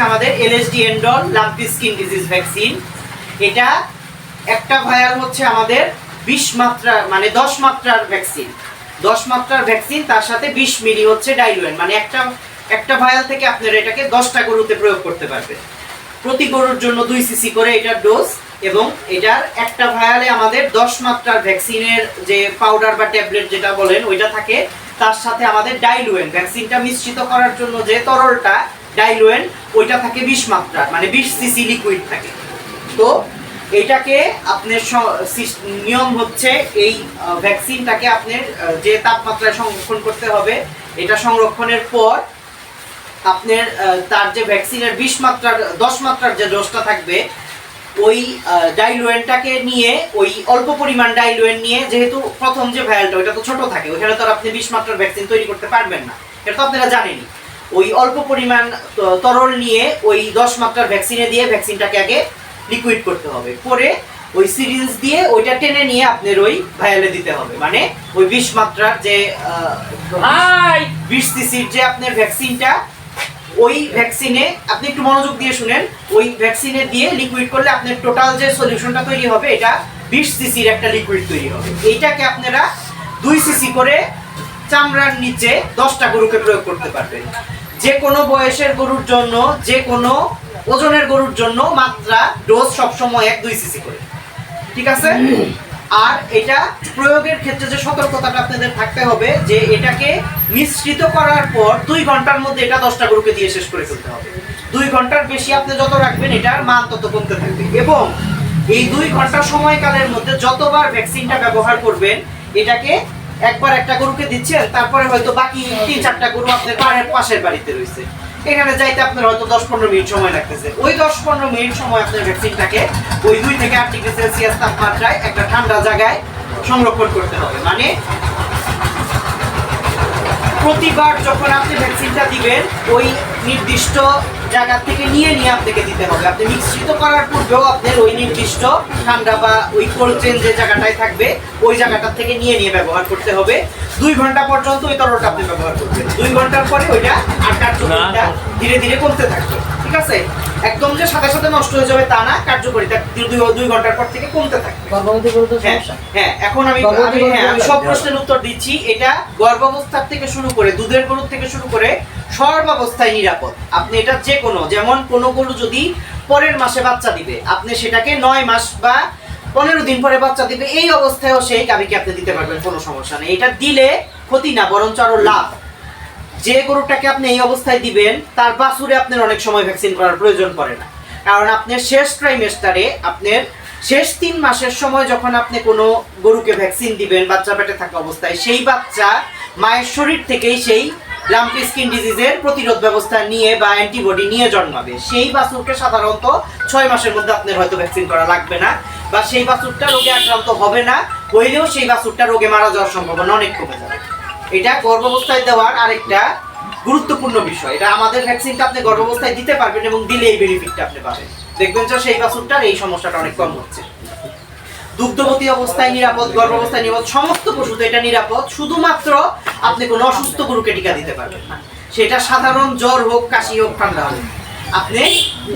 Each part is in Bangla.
আমাদের LSD and lumpy skin disease vaccine এটা একটা ভায়াল হচ্ছে আমাদের বিশ মাত্রার মানে দশ মাত্রার ভ্যাকসিন দশ মাত্রার ভ্যাকসিন তার সাথে বিশ মিলি হচ্ছে ডাইলুয়েন মানে একটা একটা ভায়াল থেকে আপনারা এটাকে দশটা গরুতে প্রয়োগ করতে পারবেন প্রতি গরুর জন্য দুই সিসি করে এটার ডোজ এবং এটার একটা ভায়ালে আমাদের দশ মাত্রার ভ্যাকসিনের যে পাউডার বা ট্যাবলেট যেটা বলেন, ওইটা থাকে। তার সাথে আমাদের ডাইলুয়েন ভ্যাকসিনটা মিশ্রিত করার জন্য যে তরলটা ডাইলুয়েন, ওইটা থাকে বিশ মাত্রার মানে বিশ সিসি লিকুইড থাকে। তো এটাকে আপনার নিয়ম হচ্ছে এই ভ্যাকসিনটাকে আপনার যে তাপমাত্রায় সংরক্ষণ করতে হবে, এটা সংরক্ষণের পর আপনার তার যে ভ্যাকসিনের বিশ মাত্রার, দশ মাত্রার যে ডোজটা থাকবে, ওই ডাইলুয়েনটাকে নিয়ে, ওই অল্প পরিমাণ ডাইলুয়েন নিয়ে, যেহেতু প্রথম যে ভায়ালটা ওইটা তো ছোট থাকে, ওইখানে তো আপনি বিশ মাত্রার ভ্যাকসিন তৈরি করতে পারবেন না। এটা তো আপনারা জানেনই। ওই অল্প পরিমাণ তরল নিয়ে ওই দশ মাত্রার ভ্যাকসিনে দিয়ে ভ্যাকসিনটাকে আগে লিকুইড করতে হবে। পরে ওই সিরিঞ্জ দিয়ে ওইটা টেনে নিয়ে আপনার ওই ভায়ালে দিতে হবে। মানে ওই বিশ মাত্রার যে বিশ সিসির যে আপনার ভ্যাকসিনটা ওই ভ্যাকসিনে আপনি একটু মনোযোগ দিয়ে শুনেন। ওই ভ্যাকসিনে দিয়ে লিকুইড করলে আপনার টোটাল যে সলিউশনটা তৈরি হবে এটা বিশ সিসির একটা লিকুইড তৈরি হবে। এইটাকে আপনারা দুই সিসি করে চামড়ার নিচে দশটা গরুকে প্রয়োগ করতে পারবেন। যে কোনো বয়সের গরুর জন্য, যে কোনো ওজনের গরুর জন্য মাত্রা ডোজ সবসময় এক, দুই সিসি করে। ঠিক আছে? আর এটা প্রয়োগের ক্ষেত্রে যে সতর্কতাটা আপনাদের থাকতে হবে, যে এটাকে মিশ্রিত করার পর দুই ঘণ্টার মধ্যে এটা দশটা গরুকে দিয়ে শেষ করে ফেলতে হবে। দুই ঘণ্টার বেশি আপনি যত রাখবেন, এটার মান তত কমতে থাকবে। এবং এই দুই ঘণ্টা সময়কালের মধ্যে যতবার ভ্যাকসিনটা ব্যবহার করবেন, এটাকে একবার একটা গরুকে দিচ্ছেন তারপরে হয়তো বাকি তিন চারটা গরু আপনার পাড়ের পাশের বাড়িতে রয়েছে। এখানে যাইতে আপনার হয়তো দশ পনেরো মিনিট সময় লাগতেছে। ওই দশ পনেরো মিনিট সময় আপনার ভ্যাকসিনটাকে ওই দুই থেকে আট ডিগ্রি সেলসিয়াস তাপমাত্রায় একটা ঠান্ডা জায়গায় সংরক্ষণ করতে হবে। মানে প্রতিবার যখন আপনি ভ্যাকসিনটা দিবেন, ওই নির্দিষ্ট জায়গা থেকে নিয়ে নিয়ে আপনাকে দিতে হবে। আপনি মিশ্রিত করার পূর্বেও আপনার ওই নির্দিষ্ট ঠান্ডা বা ওই কোল্ড চেন যে জায়গাটায় থাকবে ওই জায়গাটা থেকে নিয়ে নিয়ে ব্যবহার করতে হবে। দুই ঘণ্টা পর্যন্ত ওই তরলটা আপনি ব্যবহার করবেন। দুই ঘণ্টার পরে ওইটা আর কার্যকরিতা ধীরে ধীরে কমতে থাকবে। ঠিক আছে? একদম যে সাথে সাথে নষ্ট হয়ে যাবে তা না কার্যকরিতা দুই দুই ঘণ্টার পর থেকে কমতে থাকবে। হ্যাঁ, হ্যাঁ এখন আমি হ্যাঁ, আমি সব প্রশ্নের উত্তর দিচ্ছি। এটা গর্ভাবস্থার থেকে শুরু করে দুধের গরুর থেকে শুরু করে সর্বাবস্থায় নিরাপদ। আপনি এটা যে কোনো যেমন কোনো গরু যদি পরের মাসে বাচ্চা দিবে, আপনি সেটাকে নয় মাস বা পনেরো দিন পরে বাচ্চা দিবে, এই অবস্থায়ও সেই গাভীকে আপনি দিতে পারবেন, কোনো সমস্যা নেই। এটা দিলে ক্ষতি না, বরঞ্চ আরও লাভ। যে গরুটাকে আপনি এই অবস্থায় দিবেন, তার বাছুরে আপনার অনেক সময় ভ্যাকসিন করার প্রয়োজন পড়ে না। কারণ আপনার শেষ ট্রাইমেস্টারে আপনার শেষ তিন মাসের সময় যখন আপনি কোনো গরুকে ভ্যাকসিন দিবেন, বাচ্চা পেটে থাকা অবস্থায়, সেই বাচ্চা মায়ের শরীর থেকেই সেই লাম্পি স্কিন ডিজিজের প্রতিরোধ ব্যবস্থা নিয়ে বা অ্যান্টিবডি নিয়ে জন্মাবে। সেই বাছুরকে সাধারণত ছয় মাসের মধ্যে আপনার হয়তো ভ্যাকসিন করা লাগবে না বা সেই বাছুরটা রোগে আক্রান্ত হবে না, হইলেও সেই বাছুরটা রোগে মারা যাওয়ার সম্ভাবনা অনেক কমে যাবে। এটা গর্ভাবস্থায় দেওয়ার আরেকটা গুরুত্বপূর্ণ বিষয়। এটা আমাদের ভ্যাকসিনটা আপনি গর্ভাবস্থায় দিতে পারবেন এবং দিলে এই বেনিফিটটা আপনি পাবেন। দেখবেন যে সেই বাছুরটার এই সমস্যাটা অনেক কম হচ্ছে। দুগ্ধবতী অবস্থায় নিরাপদ, গর্ভাবস্থায় নিরাপদ, সমস্ত পশুতে এটা নিরাপদ, শুধুমাত্র আপনি কোনো অসুস্থ গরুকে টিকা দিতে পারবেন সেটা সাধারণ জ্বর হোক, কাশি হোক, ঠান্ডা হোক। আপনি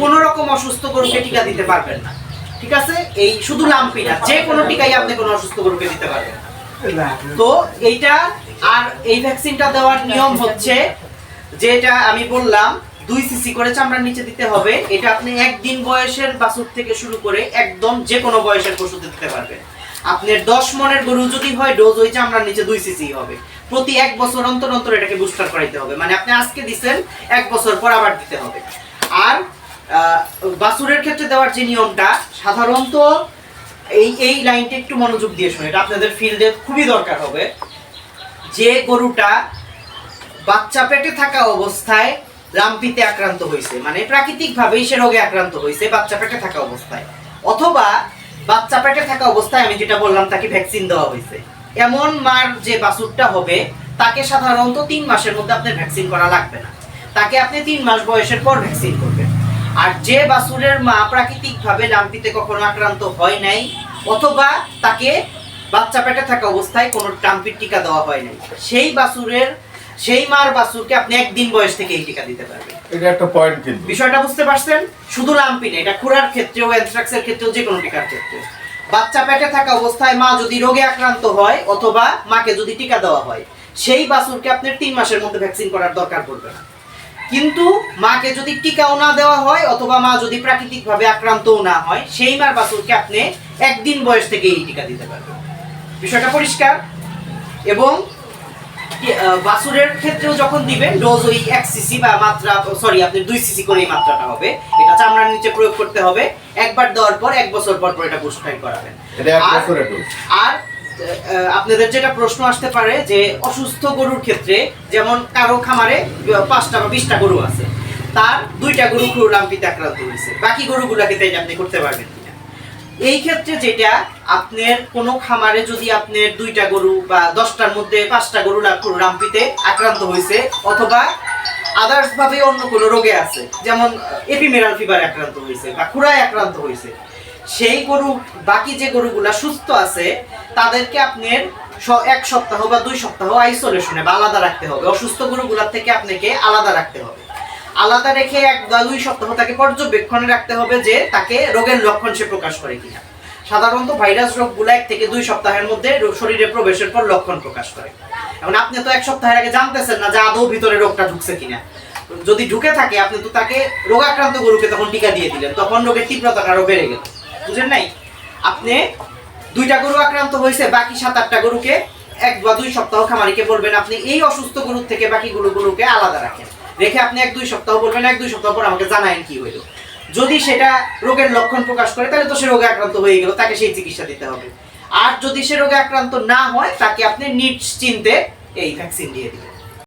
কোনো রকম অসুস্থ গরুকে টিকা দিতে পারবেন না। ঠিক আছে? এই শুধু লাম্পি না, যে কোনো টিকাই আপনি কোনো অসুস্থ গরুকে দিতে পারবেন তো এইটা আর এই ভ্যাকসিনটা দেওয়ার নিয়ম হচ্ছে, যেটা আমি বললাম দুই সিসি করে চামড়ার নিচে দিতে হবে। এটা আপনি একদিন বয়সের বাছুর থেকে শুরু করে একদম যে কোনো বয়সের পশুতে দিতে পারবেন। আপনার দশ মনের গরু যদি হয়, ডোজ ওই চামড়ার নিচে দুই সিসি হবে। প্রতি এক বছর অন্তর অন্তর এটাকে বুস্টার করাইতে হবে। মানে আপনি আজকে দিচ্ছেন এক বছর পর আবার দিতে হবে। আর বাছুরের ক্ষেত্রে দেওয়ার যে নিয়মটা, সাধারণত এই এই লাইনটা একটু মনোযোগ দিয়ে শুনে এটা আপনাদের ফিল্ডে খুবই দরকার হবে। যে গরুটা বাচ্চা পেটে থাকা অবস্থায় রামপিতে আক্রান্ত হয়েছে। মানে প্রাকৃতিকভাবেই সে রোগে আক্রান্ত হয়েছে, বাচ্চা পেটে থাকা অবস্থায়। অথবা বাচ্চা পেটে থাকা অবস্থায় আমি যেটা বললাম, তাকে ভ্যাকসিন দেওয়া হয়েছে। এমন মার যে বাছুরটা হবে, তাকে সাধারণত তিন মাসের মধ্যে আপনার ভ্যাকসিন করা লাগবে না। তাকে আপনি তিন মাস বয়সের পর ভ্যাকসিন করবেন। আর যে বাছুরের মা প্রাকৃতিকভাবে লাম্পিতে কখনো আক্রান্ত হয় নাই, অথবা তাকে বাচ্চা পেটে থাকা অবস্থায় কোনো টাম্পির টিকা দেওয়া হয় নাই, সেই বাছুরের সেই মার বাছুরকে আপনি একদিন বয়স থেকে এই টিকা দিতে পারবেন। এটা একটা পয়েন্ট কিন্তু। বিষয়টা বুঝতে পারছেন? শুধু লাম্পি না এটা খুরার ক্ষেত্রেও অ্যানথ্রাক্সের ক্ষেত্রেও যে কোনো টিকার ক্ষেত্রে। বাচ্চা পেটে থাকা অবস্থায় মা যদি রোগে আক্রান্ত হয় অথবা মাকে যদি টিকা দেওয়া হয় সেই বাছুরকে আপনার তিন মাসের মধ্যে ভ্যাকসিন করার দরকার পড়বে না। কিন্তু মাকে যদি টিকাও না দেওয়া হয় অথবা মা যদি প্রাকৃতিকভাবে আক্রান্তও না হয় সেই মার বাছুরকে আপনি একদিন বয়স থেকে এই টিকা দিতে পারবেন। বিষয়টা পরিষ্কার? এবং বাছুরের ক্ষেত্রেও যখন দিবেন ডোজ ওই এক সিসি বা মাত্রা সরি আপনি দুই সিসি করে এই মাত্রাটা হবে। এটা চামড়ার নিচে প্রয়োগ করতে হবে। একবার দেওয়ার পর এক বছর পর পর এটা বুস্টাইন করাবেন। আর- আপনাদের যেটা প্রশ্ন আসতে পারে যে অসুস্থ গরুর ক্ষেত্রে যেমন কারও খামারে পাঁচটা বা বিশটা গরু আছে তার দুইটা গরু ক্রুলাম্পিতে আক্রান্ত হয়েছে। বাকি গরুগুলাকে তাই আপনি করতে পারবেন কিনা। এই ক্ষেত্রে যেটা আপনার কোনো খামারে যদি আপনার দুইটা গরু বা দশটার মধ্যে পাঁচটা গরু রাম্পিতে আক্রান্ত হয়েছে, অথবা আদার্স ভাবে অন্য কোনো রোগে আছে, যেমন এপিমেরাল ফিভার আক্রান্ত হয়েছে বা খুরায় আক্রান্ত হয়েছে, সেই গরু, বাকি যে গরুগুলা সুস্থ আছে, তাদেরকে আপনার এক সপ্তাহ বা দুই সপ্তাহ আইসোলেশনে বা আলাদা রাখতে হবে। অসুস্থ গরুগুলার থেকে আপনাকে আলাদা রাখতে হবে। আলাদা রেখে এক বা দুই সপ্তাহ তাকে পর্যবেক্ষণে রাখতে হবে যে তাকে রোগের লক্ষণ সে প্রকাশ করে কিনা। সাধারণত ভাইরাস রোগগুলো এক থেকে দুই সপ্তাহের মধ্যে শরীরে প্রবেশের পর লক্ষণ প্রকাশ করে। এখন আপনি তো এক সপ্তাহের আগে জানতেছেন না যে আদৌ ভিতরে রোগটা ঢুকছে কিনা। যদি ঢুকে থাকে, আপনি তো তাকে রোগাক্রান্ত গরুকে তখন টিকা দিয়ে দিলেন, তখন রোগের তীব্রতাটা আরও বেড়ে গেল। বুঝেন নাই? আপনি দুইটা গরু আক্রান্ত হয়েছে, বাকি সাত আটটা গরুকে এক বা দুই সপ্তাহ খামারিকে বলবেন, আপনি এই অসুস্থ গরুর থেকে বাকি গরুগুলোকে আলাদা রাখেন। রেখে আপনি এক দুই সপ্তাহ বলবেন এক দুই সপ্তাহ পর আমাকে জানায়েন কি হইল। যদি সেটা রোগের লক্ষণ প্রকাশ করে, তাহলে তো সে রোগে আক্রান্ত হয়ে গেল, তাকে সেই চিকিৎসা দিতে হবে। আর যদি সে রোগে আক্রান্ত না হয়, তাকে আপনি নিশ্চিন্তে এই ভ্যাকসিন দিয়ে দিবেন।